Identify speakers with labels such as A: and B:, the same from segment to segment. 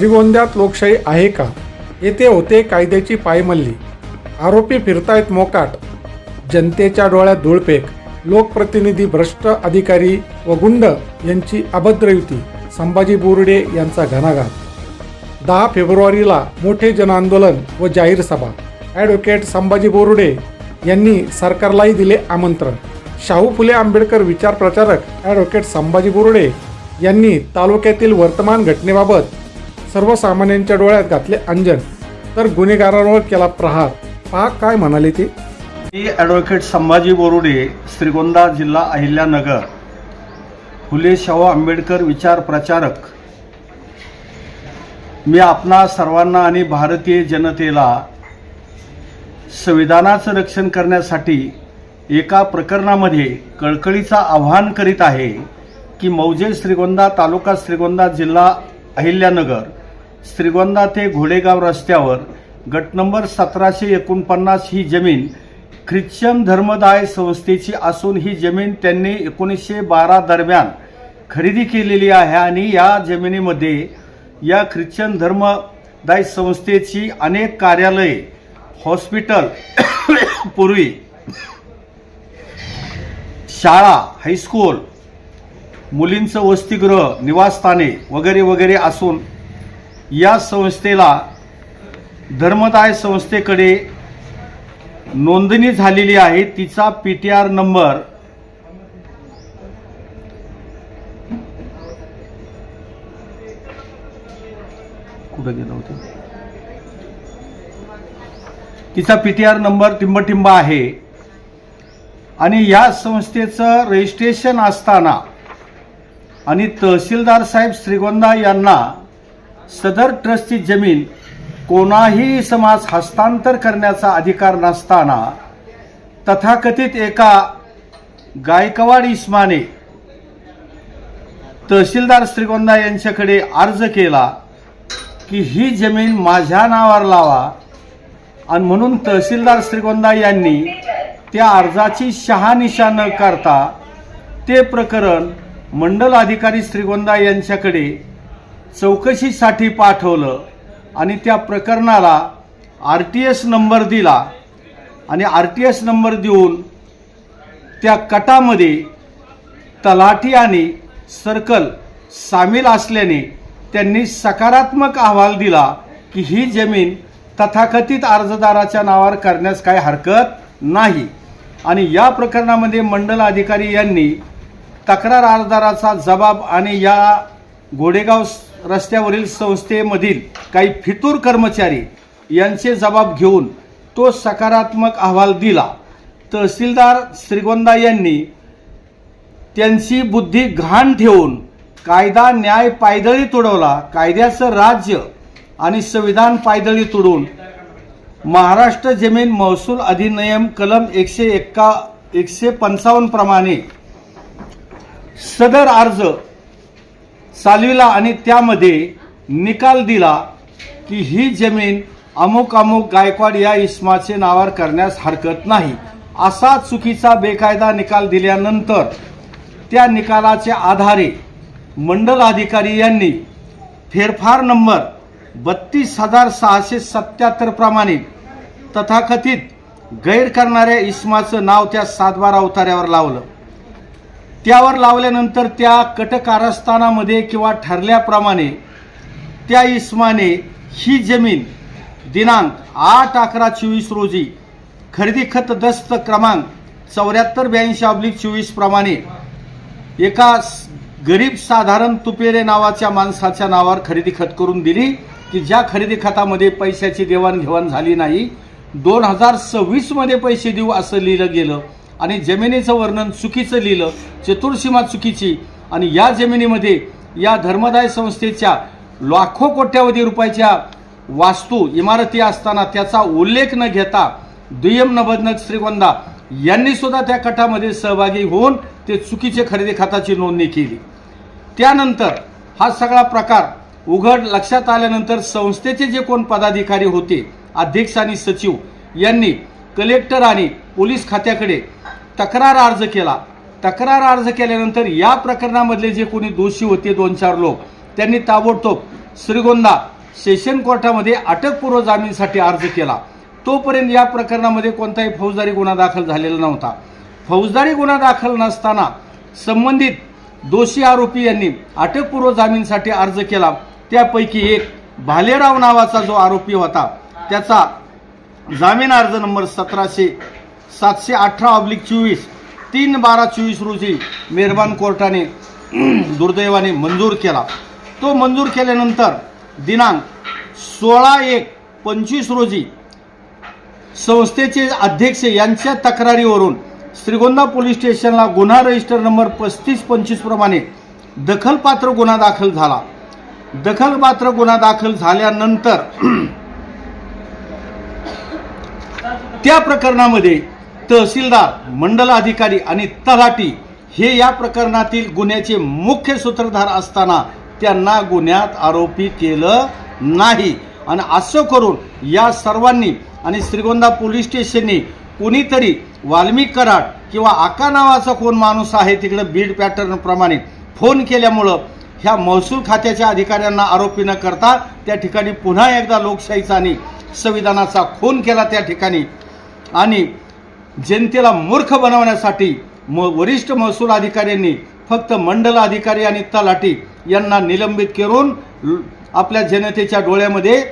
A: श्रीगोंद्यात लोकशाही आहे का? येथे होते कायद्याची पायमल्ली. आरोपी फिरतायत मोकाट. जनतेच्या डोळ्यात धूळपेक लोकप्रतिनिधी भ्रष्ट अधिकारी व गुंड यांची अभद्र युती संभाजी बोर्डे यांचा घणाघात. दहा फेब्रुवारीला मोठे जनआंदोलन व जाहीर सभा. ॲडव्होकेट संभाजी बोरुडे यांनी सरकारलाही दिले आमंत्रण. शाहू फुले आंबेडकर विचार प्रचारक ॲडव्होकेट संभाजी बोर्डे यांनी तालुक्यातील वर्तमान घटनेबाबत सर्वसामान्यांच्या डोळ्यात घातले अंजन. तर गुन्हेगारांवर केला प्रहार. पहा काय म्हणाले ते.
B: मी ॲडव्होकेट संभाजी बोरुडे श्रीगोंदा जिल्हा अहिल्यानगर फुले शाहू आंबेडकर विचार प्रचारक. मी आपणा सर्वांना आणि भारतीय जनतेला संविधानाचं रक्षण करण्यासाठी एका प्रकरणामध्ये कळकळीचा आव्हान करीत आहे की मौजे श्रीगोंदा तालुका श्रीगोंदा जिल्हा अहिल्यानगर श्रीगोंदा ते घोडेगाव रस्त्यावर गट नंबर सतराशे एकोणपन्नास ही जमीन ख्रिश्चन धर्मदाय संस्थेची असून ही जमीन त्यांनी एकोणीसशे बारा दरम्यान खरेदी केलेली आहे आणि या जमिनीमध्ये या ख्रिश्चन धर्मदाय संस्थेची अनेक कार्यालये हॉस्पिटल पूर्वी शाळा हायस्कूल मुलींचं वसतिगृह निवासस्थाने वगैरे वगैरे असून या संस्थेला धर्मदाय संस्थेकडे नोंदणी झालेली आहे. तिचा पी टी आर नंबर कुठं गेलं होतं? तिचा पी टी आर नंबर टिंबटिंब आहे. आणि या संस्थेचं रजिस्ट्रेशन असताना आणि तहसीलदार साहेब श्रीगोंदा यांना सदर ट्रस्टची जमीन कोणाही समाज हस्तांतर करण्याचा अधिकार नसताना तथाकथित एका गायकवाड इस्माने तहसीलदार श्रीगोंदा यांच्याकडे अर्ज केला की ही जमीन माझ्या नावावर लावा. आणि म्हणून तहसीलदार श्रीगोंदा यांनी त्या अर्जाची शहानिशा न करता ते प्रकरण मंडल अधिकारी श्रीगोंदा यांच्याकडे चौकशीसाठी पाठवलं आणि त्या प्रकरणाला आर टी एस नंबर दिला आणि आर टी एस नंबर देऊन त्या कटामध्ये तलाठी आणि सर्कल सामील असल्याने त्यांनी सकारात्मक अहवाल दिला की ही जमीन तथाकथित अर्जदाराच्या नावावर करण्यास काही हरकत नाही. आणि या प्रकरणामध्ये मंडल अधिकारी यांनी तक्रार अर्जदाराचा जबाब आणि या घोडेगाव रस्त्यावरील संस्थेमधील काही फितूर कर्मचारी यांचे जबाब घेऊन तो सकारात्मक अहवाल दिला. तहसीलदार श्रीगोंदा यांनी त्यांची बुद्धी घाण ठेवून कायदा न्याय पायदळी तुडवला. कायद्याचं राज्य आणि संविधान पायदळी तुडून महाराष्ट्र जमीन महसूल अधिनियम कलम एकशे एक्का एकशे पंचावन्न प्रमाणे सदर अर्ज चालविला आणि त्यामध्ये निकाल दिला की ही जमीन अमुक अमुक गायकवाड या इस्माचे नावावर करण्यास हरकत नाही. असा चुकीचा बेकायदा निकाल दिल्यानंतर त्या निकालाच्या आधारे मंडल अधिकारी यांनी फेरफार नंबर बत्तीस हजार सहाशे सत्याहत्तर प्रमाणे तथाकथित गैर करणाऱ्या इस्माचं नाव त्या सातबारा अवतार्यावर लावलं. त्यावर लावल्यानंतर त्या कटकारस्थानामध्ये किंवा ठरल्याप्रमाणे त्या इस्माने ही जमीन दिनांक आठ अकरा चोवीस रोजी खरेदी खत दस्त क्रमांक चौऱ्याहत्तर ब्याऐंशी अब्लिक चोवीस प्रमाणे एका गरीब साधारण तुपेरे नावाच्या माणसाच्या नावावर खरेदी खत करून दिली की ज्या खरेदी खतामध्ये पैशाची देवाणघेवाण झाली नाही दोन हजार सव्वीसमध्ये पैसे देऊ असं लिहिलं गेलं. आणि जमिनीचं वर्णन चुकीचं लिहिलं चतुर्सीमा चुकीची. आणि या जमिनीमध्ये या धर्मदाय संस्थेच्या लाखो कोट्यावधी रुपयाच्या वास्तू इमारती असताना त्याचा उल्लेख न घेता दुय्यम नबदनक श्रीगोंदा यांनी सुद्धा त्या कटामध्ये सहभागी होऊन ते चुकीचे खरेदी खाताची नोंदणी केली. त्यानंतर हा सगळा प्रकार उघड लक्षात आल्यानंतर संस्थेचे जे कोण पदाधिकारी होते अध्यक्ष आणि सचिव यांनी कलेक्टर आणि पोलीस खात्याकडे तक्रार अर्ज केला. तक्रार अर्ज केल्यानंतर या प्रकरणामधले जे कोणी दोषी होते दोन चार लोक त्यांनी ताबडतोब श्रीगोंदा सेशन कोर्टामध्ये अटकपूर्व जामीनसाठी अर्ज केला. तोपर्यंत या प्रकरणामध्ये कोणताही फौजदारी गुन्हा दाखल झालेला नव्हता. फौजदारी गुन्हा दाखल नसताना संबंधित दोषी आरोपी यांनी अटकपूर्व जामीनसाठी अर्ज केला. त्यापैकी एक भालेराव नावाचा जो आरोपी होता त्याचा जामीन अर्ज नंबर सतराशे सातशे अठरा ऑब्लिक चोवीस तीन बारा चोवीस रोजी मेहरबान कोर्टाने दुर्दैवाने मंजूर केला. तो मंजूर केल्यानंतर दिनांक सोळा एक पंचवीस रोजी संस्थेचे अध्यक्ष यांच्या तक्रारीवरून श्रीगोंदा पोलीस स्टेशनला गुन्हा रजिस्टर नंबर पस्तीस पंचवीस प्रमाणे दखलपात्र गुन्हा दाखल झाला. दखलपात्र गुन्हा दाखल झाल्यानंतर त्या प्रकरणामध्ये तहसीलदार मंडल अधिकारी आणि तलाठी हे या प्रकरणातील गुन्ह्याचे मुख्य सूत्रधार असताना त्यांना गुन्ह्यात आरोपी केलं नाही. आणि असं करून या सर्वांनी आणि श्रीगोंदा पोलीस स्टेशनने कुणीतरी वाल्मी कराड किंवा आका नावाचा कोण माणूस आहे तिकडं बीड पॅटर्नप्रमाणे फोन केल्यामुळं ह्या महसूल खात्याच्या अधिकाऱ्यांना आरोपी न करता त्या ठिकाणी पुन्हा एकदा लोकशाहीचा आणि संविधानाचा खून केला त्या ठिकाणी. आणि जनतेला मूर्ख बनवण्यासाठी म वरिष्ठ महसूल अधिकाऱ्यांनी फक्त मंडल अधिकारी आणि तलाठी यांना निलंबित करून आपल्या जनतेच्या डोळ्यामध्ये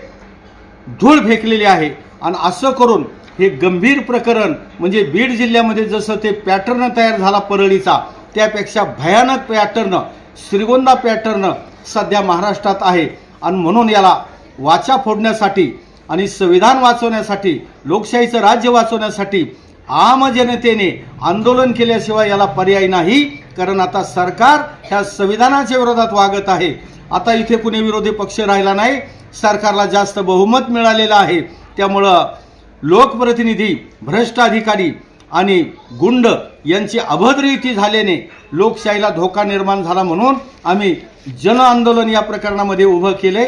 B: धूळ फेकलेली आहे. आणि असं करून हे गंभीर प्रकरण म्हणजे बीड जिल्ह्यामध्ये जसं ते पॅटर्न तयार झाला परळीचा त्यापेक्षा भयानक पॅटर्न श्रीगोंदा पॅटर्न सध्या महाराष्ट्रात आहे. आणि म्हणून याला वाचा फोडण्यासाठी आणि संविधान वाचवण्यासाठी लोकशाहीचं राज्य वाचवण्यासाठी आम जनतेने आंदोलन केल्याशिवाय याला पर्याय नाही. कारण आता सरकार ह्या संविधानाच्या विरोधात वागत आहे. आता इथे कुणी विरोधी पक्ष राहिला नाही. सरकारला जास्त बहुमत मिळालेलं आहे. त्यामुळं लोकप्रतिनिधी भ्रष्ट अधिकारी आणि गुंड यांची अभद्रयुती झाल्याने लोकशाहीला धोका निर्माण झाला म्हणून आम्ही जन आंदोलन या प्रकरणामध्ये उभं केले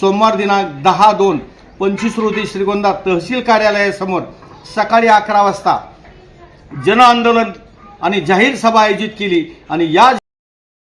B: सोमवार दिनांक दहा दोन पंचवीस रोजी श्रीगोंदा तहसील कार्यालयासमोर सकाळी अकरा वाजता जन आंदोलन आणि जाहीर सभा आयोजित केली आणि या